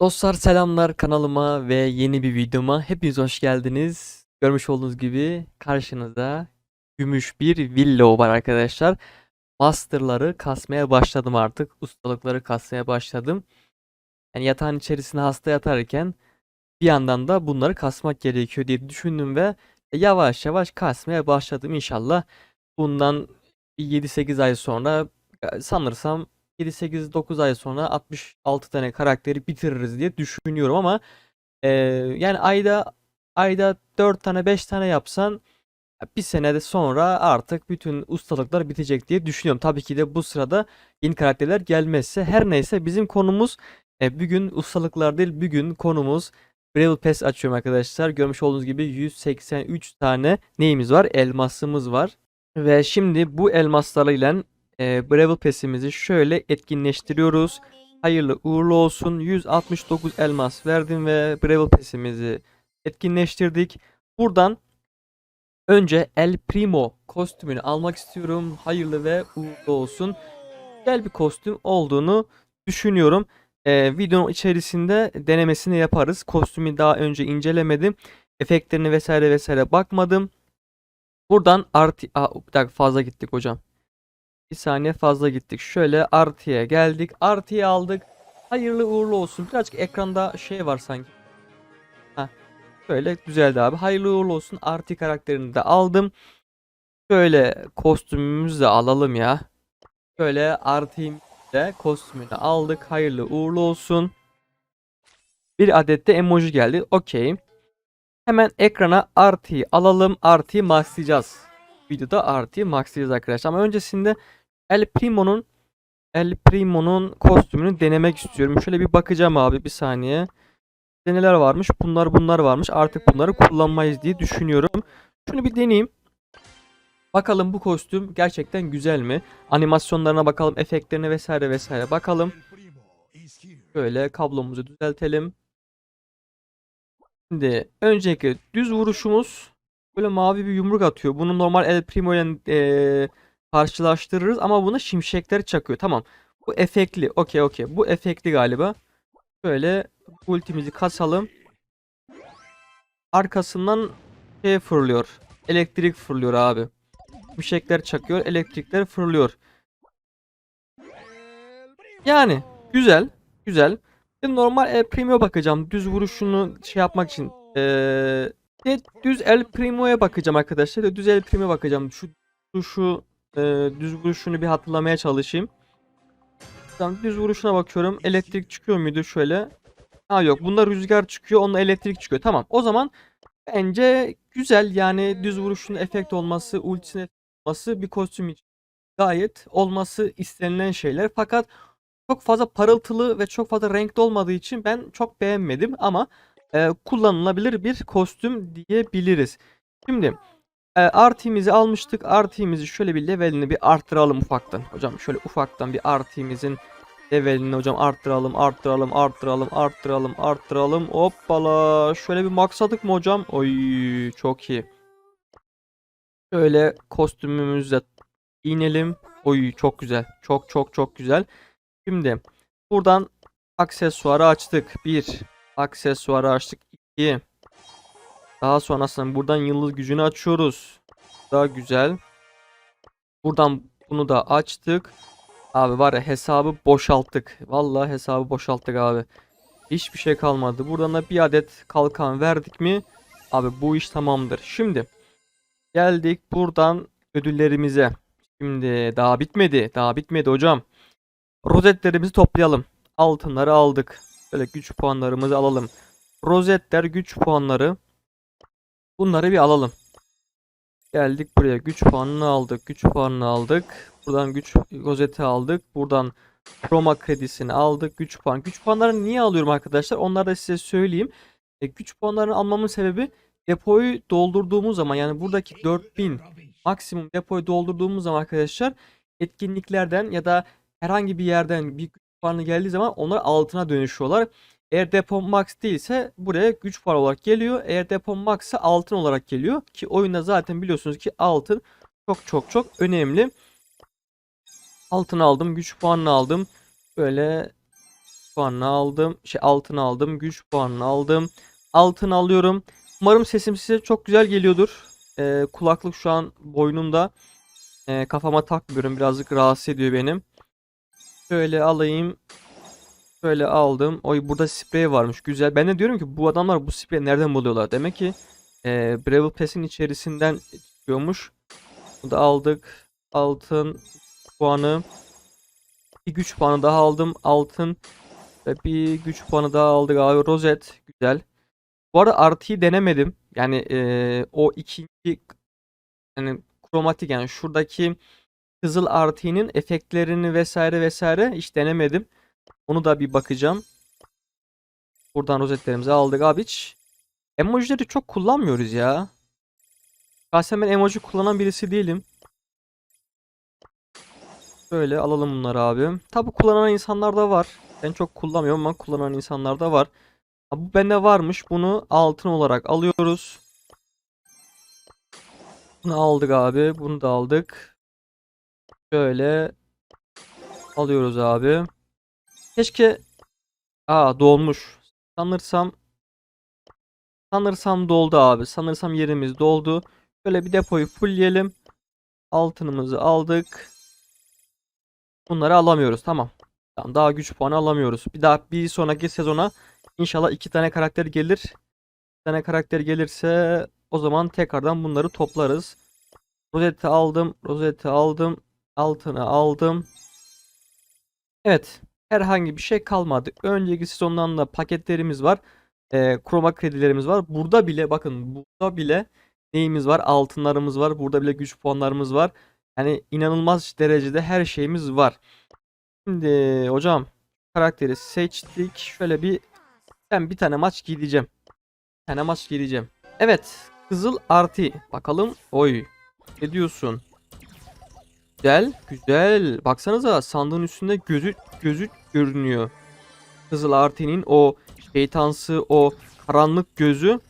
Dostlar selamlar kanalıma ve yeni bir videoma hepiniz hoş geldiniz. Görmüş olduğunuz gibi karşınızda gümüş bir villo var arkadaşlar. Master'ları kasmaya başladım artık. Ustalıkları kasmaya başladım. Yani yatağın içerisine hasta yatarken bir yandan da bunları kasmak gerekiyor diye düşündüm ve yavaş yavaş kasmaya başladım inşallah. Bundan 7-8 ay sonra e, sanırsam 7-8-9 ay sonra 66 tane karakteri bitiririz diye düşünüyorum ama e, yani ayda ayda 4 tane 5 tane yapsan bir senede sonra artık bütün ustalıklar bitecek diye düşünüyorum. Tabii ki de bu sırada yeni karakterler gelmezse her neyse bizim konumuz e, bugün ustalıklar değil bugün konumuz Brawl Pass açıyorum arkadaşlar. Görmüş olduğunuz gibi 183 tane neyimiz var? Elmasımız var. Ve şimdi bu elmaslarıyla e, Brawl Pass'imizi şöyle etkinleştiriyoruz. Hayırlı uğurlu olsun. 169 elmas verdim ve Brawl Pass'imizi etkinleştirdik. Buradan önce El Primo kostümünü almak istiyorum. Hayırlı ve uğurlu olsun. Güzel bir kostüm olduğunu düşünüyorum. Ee, videonun içerisinde denemesini yaparız. Kostümü daha önce incelemedim. Efektlerini vesaire vesaire bakmadım. Buradan artı... Aa, bir dakika fazla gittik hocam. Bir saniye fazla gittik. Şöyle artıya geldik. Artıya aldık. Hayırlı uğurlu olsun. Birazcık ekranda şey var sanki. Heh. Şöyle düzeldi abi. Hayırlı uğurlu olsun. Artı karakterini de aldım. Şöyle kostümümüzü de alalım ya. Şöyle artıyım de kostümünü aldık. Hayırlı uğurlu olsun. Bir adet de emoji geldi. Okey. Hemen ekrana artıyı alalım. Artıyı maxlayacağız. Videoda artıyı maxlayacağız arkadaşlar. Ama öncesinde El Primo'nun El Primo'nun kostümünü denemek istiyorum. Şöyle bir bakacağım abi bir saniye. Bizde Neler varmış? Bunlar bunlar varmış. Artık bunları kullanmayız diye düşünüyorum. Şunu bir deneyeyim. Bakalım bu kostüm gerçekten güzel mi? Animasyonlarına bakalım, efektlerine vesaire vesaire bakalım. Böyle kablomuzu düzeltelim. Şimdi öncelikle düz vuruşumuz böyle mavi bir yumruk atıyor. Bunu normal El Primo ile eee, karşılaştırırız ama buna şimşekler çakıyor. Tamam. Bu efektli. Okey okey. Bu efektli galiba. Şöyle ultimizi kasalım. Arkasından şey fırlıyor. Elektrik fırlıyor abi. Şimşekler çakıyor. Elektrikler fırlıyor. Yani güzel. Güzel. Şimdi normal El Primo'ya bakacağım. Düz vuruşunu şey yapmak için. Ee, de düz El Primo'ya bakacağım arkadaşlar. Düz El Primo'ya bakacağım. Şu şu, şu e, düz vuruşunu bir hatırlamaya çalışayım. Tamam düz vuruşuna bakıyorum. Elektrik çıkıyor muydu şöyle? Ha yok. Bunda rüzgar çıkıyor. Onunla elektrik çıkıyor. Tamam. O zaman bence güzel. Yani düz vuruşun efekt olması, ultisinin efekt olması bir kostüm için gayet olması istenilen şeyler. Fakat çok fazla parıltılı ve çok fazla renkli olmadığı için ben çok beğenmedim ama e, kullanılabilir bir kostüm diyebiliriz. Şimdi e, RT'mizi almıştık. RT'mizi şöyle bir levelini bir arttıralım ufaktan. Hocam şöyle ufaktan bir RT'mizin levelini hocam arttıralım, arttıralım, arttıralım, arttıralım, arttıralım. Hoppala. Şöyle bir maksadık mı hocam? Oy çok iyi. Şöyle kostümümüzle inelim. Oy çok güzel. Çok çok çok güzel. Şimdi buradan aksesuarı açtık. 1. Aksesuarı açtık. 2. Daha sonrasında buradan yıldız gücünü açıyoruz. Daha güzel. Buradan bunu da açtık. Abi var ya hesabı boşalttık. Vallahi hesabı boşalttık abi. Hiçbir şey kalmadı. Buradan da bir adet kalkan verdik mi? Abi bu iş tamamdır. Şimdi geldik buradan ödüllerimize. Şimdi daha bitmedi. Daha bitmedi hocam. Rozetlerimizi toplayalım. Altınları aldık. Böyle güç puanlarımızı alalım. Rozetler güç puanları. Bunları bir alalım. Geldik buraya. Güç puanını aldık. Güç puanını aldık. Buradan güç rozeti aldık. Buradan Roma kredisini aldık. Güç puan. Güç puanlarını niye alıyorum arkadaşlar? Onları da size söyleyeyim. E, güç puanlarını almamın sebebi depoyu doldurduğumuz zaman yani buradaki 4000 maksimum depoyu doldurduğumuz zaman arkadaşlar etkinliklerden ya da herhangi bir yerden bir puanı geldiği zaman onlar altına dönüşüyorlar. Eğer depo max değilse buraya güç puanı olarak geliyor. Eğer depo max ise altın olarak geliyor. Ki oyunda zaten biliyorsunuz ki altın çok çok çok önemli. Altın aldım. Güç puanını aldım. Böyle puanını aldım. Şey altın aldım. Güç puanını aldım. Altın alıyorum. Umarım sesim size çok güzel geliyordur. Ee, kulaklık şu an boynumda. Ee, kafama takmıyorum. Birazcık rahatsız ediyor benim. Şöyle alayım. Şöyle aldım. Oy burada sprey varmış. Güzel. Ben de diyorum ki bu adamlar bu spreyi nereden buluyorlar? Demek ki e, Brawl Pass'in içerisinden çıkıyormuş. Bunu da aldık. Altın puanı. Bir güç puanı daha aldım. Altın. Ve bir güç puanı daha aldık abi. Rozet. Güzel. Bu arada artıyı denemedim. Yani e, o ikinci yani kromatik yani şuradaki Kızıl Artı'nın efektlerini vesaire vesaire hiç denemedim. Onu da bir bakacağım. Buradan rozetlerimizi aldık abi hiç. Emojileri çok kullanmıyoruz ya. Şahsen ben emoji kullanan birisi değilim. Böyle alalım bunları abi. Tabi kullanan insanlar da var. Ben çok kullanmıyorum ama kullanan insanlar da var. Bu bende varmış. Bunu altın olarak alıyoruz. Bunu aldık abi. Bunu da aldık. Şöyle alıyoruz abi. Keşke Aa dolmuş. Sanırsam sanırsam doldu abi. Sanırsam yerimiz doldu. Şöyle bir depoyu fullleyelim. Altınımızı aldık. Bunları alamıyoruz. Tamam. Daha güç puanı alamıyoruz. Bir daha bir sonraki sezona inşallah iki tane karakter gelir. Bir tane karakter gelirse o zaman tekrardan bunları toplarız. Rozeti aldım. Rozeti aldım. Altını aldım. Evet. Herhangi bir şey kalmadı. Önceki sezondan da paketlerimiz var. Ee, kroma kredilerimiz var. Burada bile bakın burada bile neyimiz var? Altınlarımız var. Burada bile güç puanlarımız var. Yani inanılmaz derecede her şeyimiz var. Şimdi hocam karakteri seçtik. Şöyle bir ben bir tane maç gideceğim. Bir tane maç gideceğim. Evet. Kızıl artı. Bakalım. Oy. Ne diyorsun? Güzel. Güzel. Baksanıza sandığın üstünde gözü gözü görünüyor. Kızıl Arti'nin o şeytansı o karanlık gözü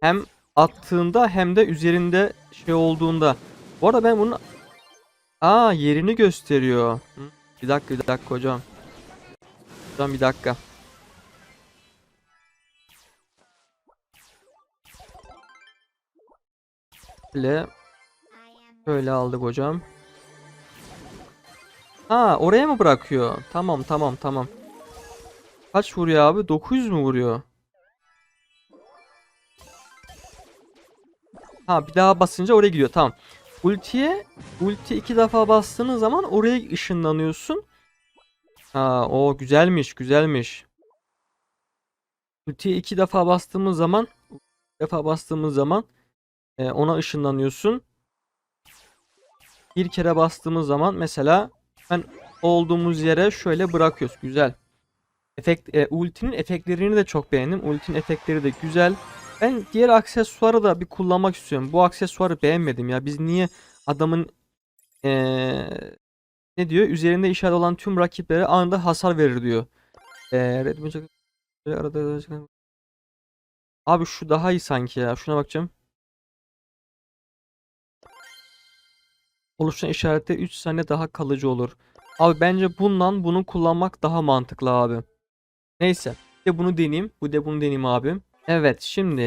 hem attığında hem de üzerinde şey olduğunda. Bu arada ben bunu Aa yerini gösteriyor. Bir dakika bir dakika hocam. Hocam bir dakika. Böyle böyle aldık hocam. Ha oraya mı bırakıyor? Tamam tamam tamam. Kaç vuruyor abi? 900 mü vuruyor? Ha bir daha basınca oraya gidiyor. Tamam. Ultiye ulti iki defa bastığınız zaman oraya ışınlanıyorsun. Ha o güzelmiş güzelmiş. Ultiye iki defa bastığımız zaman defa bastığımız zaman e, ona ışınlanıyorsun. Bir kere bastığımız zaman mesela ben olduğumuz yere şöyle bırakıyoruz. Güzel. Efekt, e, ultinin efektlerini de çok beğendim. Ultinin efektleri de güzel. Ben diğer aksesuarı da bir kullanmak istiyorum. Bu aksesuarı beğenmedim ya. Biz niye adamın eee, ne diyor? Üzerinde işaret olan tüm rakiplere anında hasar verir diyor. Arada Abi şu daha iyi sanki ya. Şuna bakacağım. Oluşan işarette 3 saniye daha kalıcı olur. Abi bence bundan bunu kullanmak daha mantıklı abi. Neyse. De bunu deneyeyim. Bu de bunu deneyeyim abi. Evet şimdi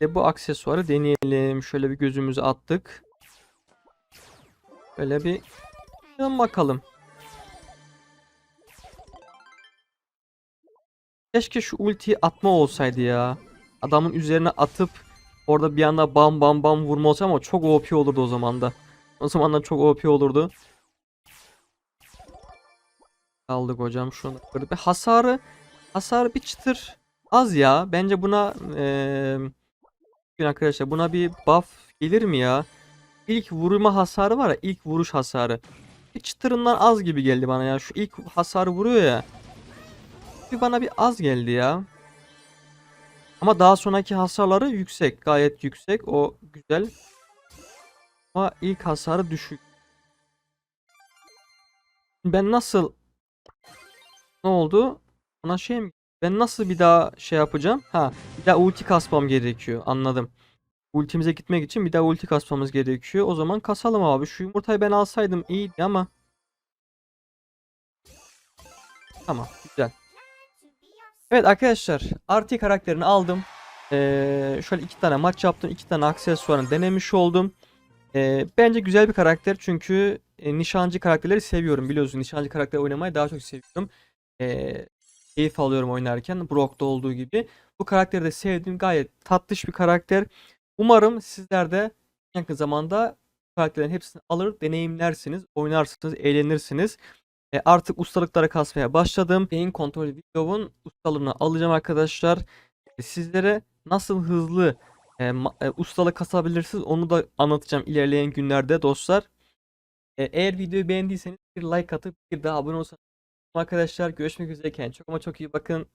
de bu aksesuarı deneyelim. Şöyle bir gözümüzü attık. Böyle bir bakalım. Keşke şu ultiyi atma olsaydı ya. Adamın üzerine atıp orada bir anda bam bam bam vurma olsa ama çok OP olurdu o zaman da. O zamanlar çok OP olurdu. Aldık hocam şunu. Bir hasarı hasarı bir çıtır az ya. Bence buna bakın arkadaşlar buna bir buff gelir mi ya? İlk vurma hasarı var ya ilk vuruş hasarı. Bir çıtırından az gibi geldi bana ya. Şu ilk hasarı vuruyor ya. Bir bana bir az geldi ya. Ama daha sonraki hasarları yüksek. Gayet yüksek. O güzel. Ama ilk hasarı düşük. Ben nasıl ne oldu? Ona şey mi? Ben nasıl bir daha şey yapacağım? Ha, bir daha ulti kasmam gerekiyor. Anladım. Ultimize gitmek için bir daha ulti kasmamız gerekiyor. O zaman kasalım abi. Şu yumurtayı ben alsaydım iyiydi ama. Tamam, güzel. Evet arkadaşlar, RT karakterini aldım. Ee, şöyle iki tane maç yaptım, iki tane aksesuarını denemiş oldum. Ee, bence güzel bir karakter çünkü e, nişancı karakterleri seviyorum biliyorsun. Nişancı karakter oynamayı daha çok seviyorum. Ee, keyif alıyorum oynarken Brock'ta olduğu gibi. Bu karakteri de sevdim. Gayet tatlış bir karakter. Umarım sizler de yakın zamanda karakterlerin hepsini alır, deneyimlersiniz, oynarsınız, eğlenirsiniz. E, artık ustalıklara kasmaya başladım. Beyin kontrol videomun ustalığını alacağım arkadaşlar. E, sizlere nasıl hızlı e, ma- e, ustalık kasabilirsiniz onu da anlatacağım ilerleyen günlerde dostlar. E, eğer videoyu beğendiyseniz bir like atıp bir daha abone olsanız arkadaşlar görüşmek üzere kendinize çok ama çok iyi bakın.